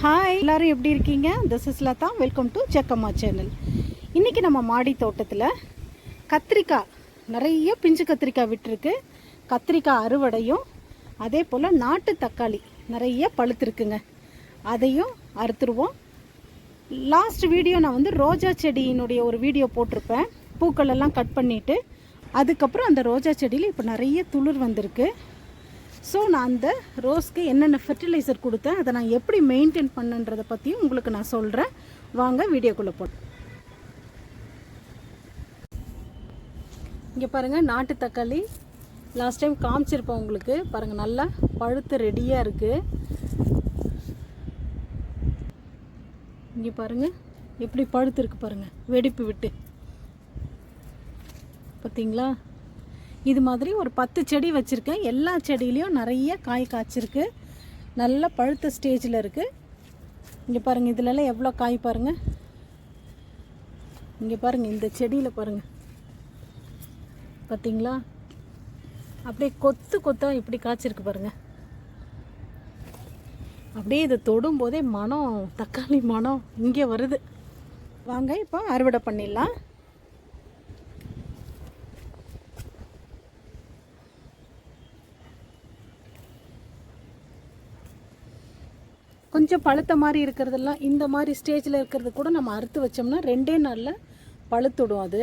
Hi எல்லோரும் எப்படி இருக்கீங்க? This is Latha welcome to Chekkamma channel இன்றைக்கி நம்ம மாடி தோட்டத்தில் கத்திரிக்காய் நிறைய பிஞ்சு கத்திரிக்காய் விட்டுருக்கு. கத்திரிக்காய் அறுவடையும் அதே போல் நாட்டு தக்காளி நிறைய பழுத்துருக்குங்க. அதையும் அறுத்துருவோம். லாஸ்ட் வீடியோ நான் வந்து ரோஜா செடியினுடைய ஒரு வீடியோ போட்டிருப்பேன். பூக்கள் எல்லாம் கட் பண்ணிவிட்டு அதுக்கப்புறம் அந்த ரோஜா செடியில் இப்போ நிறைய துளிர் வந்திருக்கு. ஸோ நான் அந்த ரோஸ்க்கு என்னென்ன ஃபெர்டிலைசர் கொடுத்தேன் அதை நான் எப்படி மெயின்டைன் பண்ணுன்றதை பற்றியும் உங்களுக்கு நான் சொல்கிறேன் வாங்க வீடியோக்குள்ளே போ இங்கே பாருங்கள் நாட்டு தக்காளி. லாஸ்ட் டைம் காமிச்சிருப்பேன் உங்களுக்கு. பாருங்கள் நல்லா பழுத்து ரெடியாக இருக்குது இங்கே பாருங்கள் எப்படி பழுத்து இருக்குது பாருங்கள் வெடிப்பு விட்டு. பார்த்தீங்களா இது மாதிரி ஒரு பத்து செடி வச்சுருக்கேன். எல்லா செடியிலையும் நிறைய காய் காய்ச்சிருக்கு. நல்ல பழுத்த ஸ்டேஜில் இருக்குது இங்கே பாருங்கள் இதிலலாம் எவ்வளோ காய் பாருங்கள் இங்கே பாருங்கள் இந்த செடியில் பாருங்கள் பார்த்தீங்களா அப்படியே கொத்து கொத்தாக இப்படி காய்ச்சிருக்கு பாருங்கள் அப்படியே இதை தொடும்போதே மனம் தக்காளி மனம் இங்கே வருது. வாங்க இப்போ அறுவடை பண்ணிடலாம். கொஞ்சம் பழுத்த மாதிரி இருக்கிறதெல்லாம் இந்த மாதிரி ஸ்டேஜில் இருக்கிறது கூட நம்ம அறுத்து வச்சோம்னா ரெண்டே நாளில் பழுத்துடும் அது.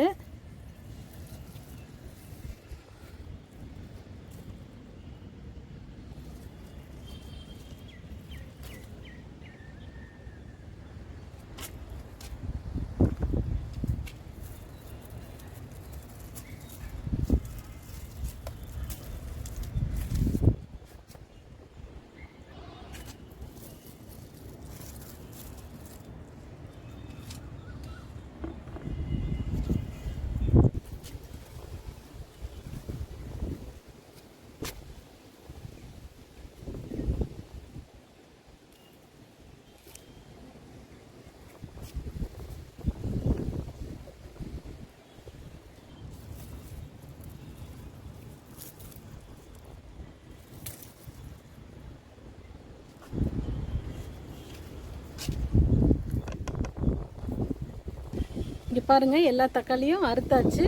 பாருங்கள் எல்லா தக்காளியும் அறுத்தாச்சு.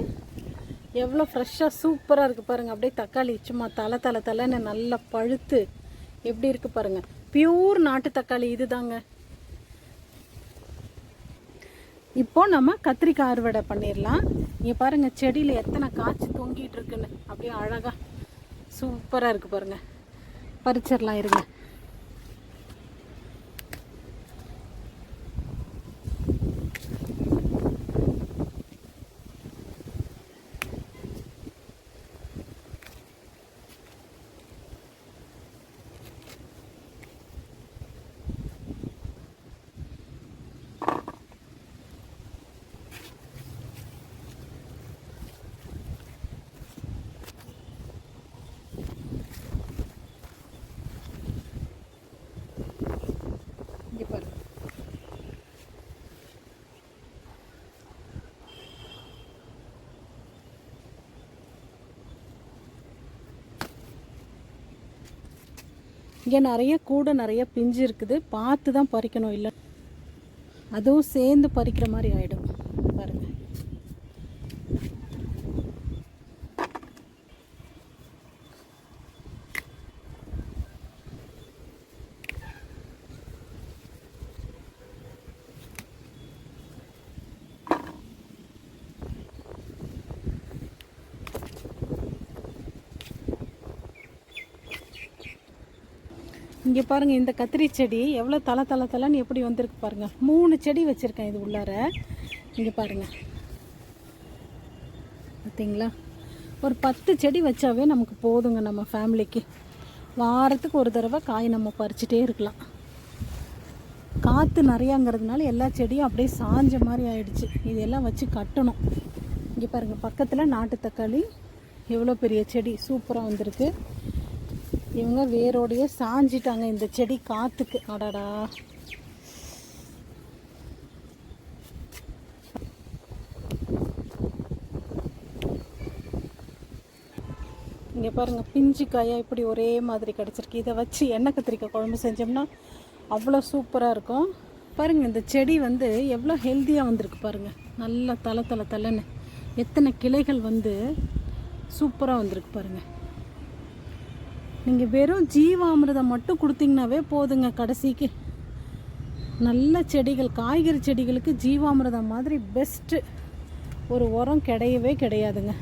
எவ்வளோ ஃப்ரெஷ்ஷாக சூப்பராக இருக்குது பாருங்கள் அப்படியே தக்காளி சும்மா தலை தலை தலைன்னு நல்லா பழுத்து எப்படி இருக்குது பாருங்கள் பியூர் நாட்டு தக்காளி இதுதாங்க. இப்போ நம்ம கத்திரிக்காய் அறுவடை பண்ணிடலாம் இங்கே பாருங்கள் செடியில் எத்தனை காய்ச்சி தொங்கிட்டு இருக்குன்னு. அப்படியே அழகாக சூப்பராக இருக்குது பாருங்கள் பறிச்சிடலாம் இருங்க இங்கே பாருங்க இங்கே நிறைய கூட நிறைய பிஞ்சு இருக்குது. பார்த்து தான் பறிக்கணும் இல்லை. அதுவும் சேர்ந்து பறிக்கிற மாதிரி ஆகிடும் இங்கே பாருங்கள் இந்த கத்திரி செடி எவ்வளோ தலை தலை தலைன்னு எப்படி வந்திருக்கு பாருங்கள் மூணு செடி வச்சுருக்கேன் இது உள்ளார. இங்கே பாருங்கள் பார்த்தீங்களா ஒரு பத்து செடி வச்சாவே நமக்கு போதுங்க நம்ம ஃபேமிலிக்கு. வாரத்துக்கு ஒரு தடவை காய் நம்ம பறிச்சுட்டே இருக்கலாம். காற்று நிறையாங்கிறதுனால எல்லா செடியும் அப்படியே சாஞ்ச மாதிரி ஆயிடுச்சு. இதெல்லாம் வச்சு கட்டணும். இங்கே பாருங்கள் பக்கத்தில் நாட்டு தக்காளி. எவ்வளோ பெரிய செடி. சூப்பராக வந்திருக்கு. இவங்க வேரோடையே சாஞ்சிட்டாங்க இந்த செடி காற்றுக்கு அடடா. இங்கே பாருங்கள் பிஞ்சு காயாக இப்படி ஒரே மாதிரி கிடச்சிருக்கு. இதை வச்சு எண்ணெய் கத்திரிக்காய் குழம்பு செஞ்சோம்னா அவ்வளோ சூப்பராக இருக்கும். பாருங்கள் இந்த செடி வந்து எவ்வளோ ஹெல்த்தியாக வந்திருக்கு பாருங்கள் நல்லா தலை தலை தலைன்னு எத்தனை கிளைகள் வந்து சூப்பராக வந்திருக்கு பாருங்கள் நீங்கள் வெறும் ஜீவாமிரதம் மட்டும் கொடுத்தீங்கனாவே போதுங்க கடைசிக்கு. நல்ல செடிகள் காய்கறி செடிகளுக்கு ஜீவாமிரதம் மாதிரி பெஸ்ட்டு ஒரு உரம் கிடையவே கிடையாதுங்க.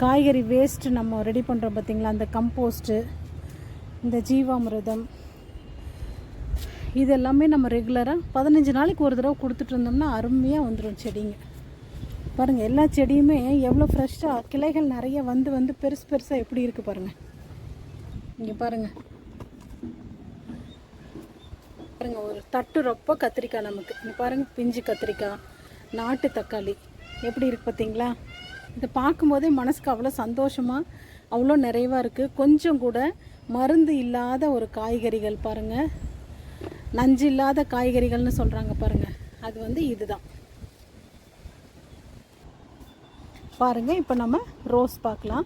காய்கறி வேஸ்ட்டு நம்ம ரெடி பண்ணுறோம் பார்த்தீங்களா அந்த கம்போஸ்ட்டு இந்த ஜீவாமிரதம். இது எல்லாமே நம்ம ரெகுலராக பதினஞ்சு நாளைக்கு ஒரு தடவை கொடுத்துட்டு இருந்தோம்னா அருமையாக வந்துடும் செடிங்க. பாருங்கள் எல்லா செடியுமே எவ்வளோ ஃப்ரெஷ்ஷாக கிளைகள் நிறைய வந்து வந்து பெருசு பெருசாக எப்படி இருக்குது பாருங்கள் இங்கே பாருங்கள் பாருங்கள் ஒரு தட்டு ரொப்ப கத்திரிக்காய் நமக்கு. இங்கே பாருங்கள் பிஞ்சு கத்திரிக்காய் நாட்டு தக்காளி. எப்படி இருக்கு பார்த்தீங்களா இதை பார்க்கும்போதே மனசுக்கு அவ்வளோ சந்தோஷமாக அவ்வளோ நிறைவாக இருக்குது கொஞ்சம் கூட மருந்து இல்லாத ஒரு காய்கறிகள் பாருங்கள் நஞ்சு இல்லாத காய்கறிகள்னு சொல்கிறாங்க பாருங்கள் அது வந்து இதுதான். பாருங்கள் இப்போ நம்ம ரோஸ் பார்க்கலாம்.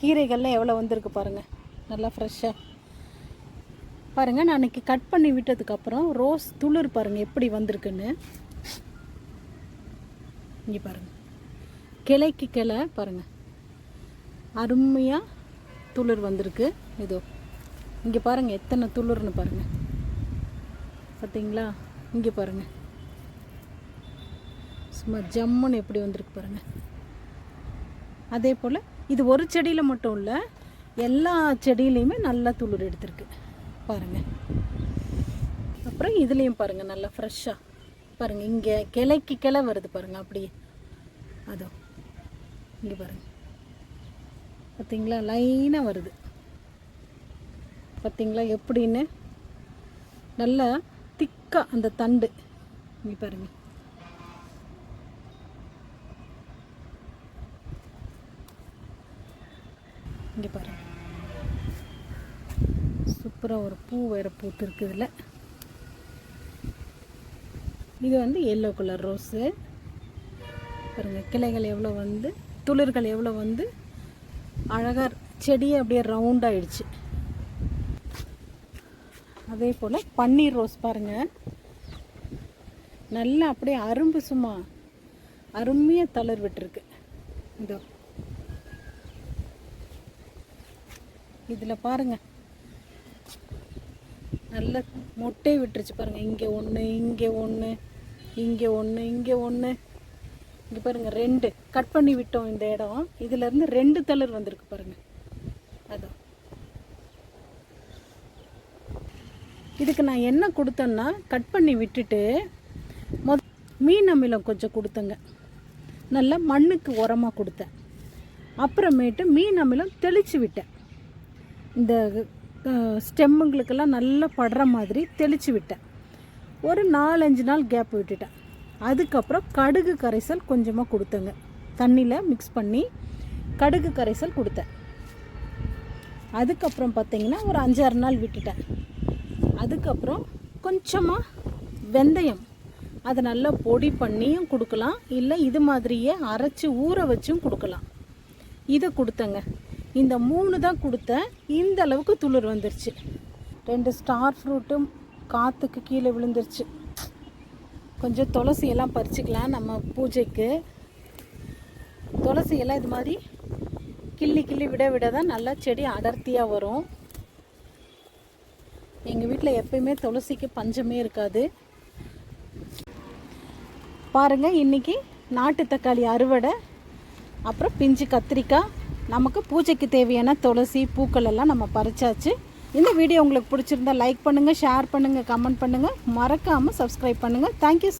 கீரைகள்லாம் எவ்வளோ வந்திருக்கு பாருங்கள் நல்லா ஃப்ரெஷ்ஷாக பாருங்கள் நான் அன்றைக்கி கட் பண்ணி விட்டதுக்கப்புறம் ரோஸ் துளிர் பாருங்கள் எப்படி வந்திருக்குன்னு. இங்கே பாருங்கள் கிளைக்கு கிளை பாருங்கள் அருமையாக துளிர் வந்திருக்கு. இதோ இங்கே பாருங்கள் எத்தனை துளிர்னு பாருங்கள் பார்த்தீங்களா இங்கே பாருங்கள் சும்மா ஜம்முன்னு எப்படி வந்திருக்கு பாருங்கள் அதே போல் இது ஒரு செடியில் மட்டும் இல்லை எல்லா செடியிலையுமே நல்லா துளிர் எடுத்திருக்கு. பாருங்கள் அப்புறம் இதுலேயும் பாருங்கள் நல்லா ஃப்ரெஷ்ஷாக பாருங்கள் இங்கே கிளைக்கு கிளை வருது பாருங்கள் அப்படியே. அதோ இங்கே பாருங்கள் பார்த்தீங்களா லைனாக வருது. பார்த்தீங்களா எப்படின்னு? நல்லா திக்காக அந்த தண்டு. இங்கே பாருங்கள் இங்கே பாருங்கள் அப்புறம் ஒரு பூ வேறு பூத்துருக்கு இதில் இது வந்து எல்லோ கலர் ரோஸு பாருங்கள் கிளைகள் எவ்வளோ வந்து துளிர்கள் எவ்வளோ வந்து அழகாக செடியே அப்படியே ரவுண்ட் ஆயிடுச்சு. அதே போல் பன்னீர் ரோஸ் பாருங்கள் நல்லா அப்படியே அரும்பு சும்மா அருமையாக தளர் விட்டுருக்கு. இதோ. இதில் பாருங்கள் நல்ல மொட்டை விட்டுருச்சு பாருங்கள் இங்கே ஒன்று இங்கே ஒன்று இங்கே ஒன்று இங்கே ஒன்று இங்கே பாருங்கள் ரெண்டு. கட் பண்ணி விட்டோம் இந்த இடம். இதுலேருந்து ரெண்டு தளர் வந்திருக்கு பாருங்கள் அதான் இதுக்கு நான் என்ன கொடுத்தேன்னா கட் பண்ணி விட்டுட்டு மொ மீன் அமிலம் கொஞ்சம் கொடுத்தேங்க. நல்லா மண்ணுக்கு உரமாக கொடுத்தேன். அப்புறமேட்டு மீன் அமிலம் தெளித்து விட்டேன். இந்த ஸ்டெம்முங்களுக்கெல்லாம் நல்லா படுற மாதிரி தெளித்து விட்டேன். ஒரு நாலஞ்சு நாள் கேப் விட்டுட்டேன். அதுக்கப்புறம் கடுகு கரைசல் கொஞ்சமாக கொடுத்தேங்க. தண்ணியில் மிக்ஸ் பண்ணி கடுகு கரைசல் கொடுத்தேன். அதுக்கப்புறம் பார்த்தீங்கன்னா ஒரு அஞ்சாறு நாள் விட்டுட்டேன். அதுக்கப்புறம் கொஞ்சமாக வெந்தயம். அதை நல்லா பொடி பண்ணியும் கொடுக்கலாம். இல்லை இது மாதிரியே அரைச்சி ஊற வச்சும் கொடுக்கலாம். இதை கொடுத்தேங்க. இந்த மூணு தான் கொடுத்தேன் இந்த அளவுக்கு துளிர் வந்துருச்சு. ரெண்டு ஸ்டார் ஃப்ரூட்டும் காற்றுக்கு கீழே விழுந்துருச்சு. கொஞ்சம் துளசி எல்லாம் பறிச்சுக்கலாம் நம்ம பூஜைக்கு. துளசி எல்லாம் இது மாதிரி கிள்ளி கிள்ளி விட விட தான் நல்லா செடி அடர்த்தியாக வரும். எங்கள் வீட்டில் எப்பயுமே துளசிக்கு பஞ்சமே இருக்காது. பாருங்கள் இன்றைக்கி நாட்டு தக்காளி அறுவடை அப்புறம் பிஞ்சு கத்திரிக்காய் நமக்கு பூஜைக்கு தேவையான துளசி பூக்கள் எல்லாம் நம்ம பறிச்சாச்சு. இந்த வீடியோ உங்களுக்கு பிடிச்சிருந்தா லைக் பண்ணுங்கள் ஷேர் பண்ணுங்கள் கமெண்ட் பண்ணுங்கள் மறக்காமல் சப்ஸ்கிரைப் பண்ணுங்கள் தேங்க்யூ